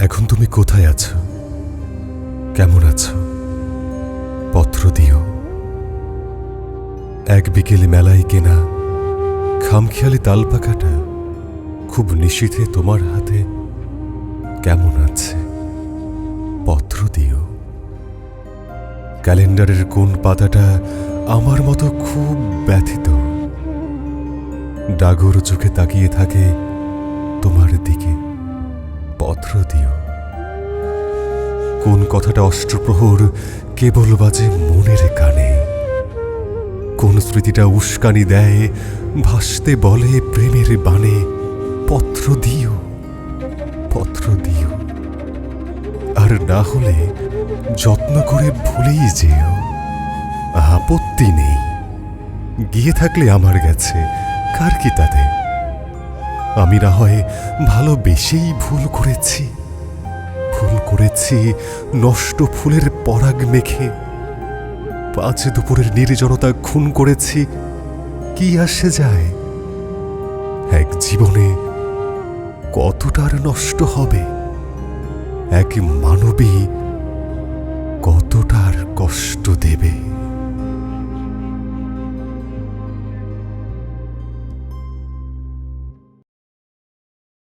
এখন তুমি কোথায় আছো? কেমন আছো? পত্র দিও। এক বিকেলে মেলায় কেনা খামখেয়ালি তালপাকাটা খুব নিশীথে তোমার হাতে কেমন আছে? পত্র দিও। ক্যালেন্ডারের কোন পাতাটা আমার মতো খুব ব্যথিত? ডাগর চোখে তাকিয়ে থাকে দিও কোন কথাটা অষ্টপ্রহর কেবল বাজে মনের কানে? কোন স্মৃতিটা উস্কানি দেয়, ভাসতে বলে প্রেমের বাণে? পত্র দিও পত্র দিও। আর না হলে যত্ন করে ভুলেই যেও। আপত্তি নেই। গিয়ে থাকলে আমার গেছে। কার কি তাতে? আমি না হয় ভালোবেসেই ভুল করেছি। ভুল করেছি নষ্ট ফুলের পরাগ মেখে পাঁচ দুপুরের নির্জনতা খুন করেছি। কি আসে যায়? এক জীবনে কতটার নষ্ট হবে? এক মানবী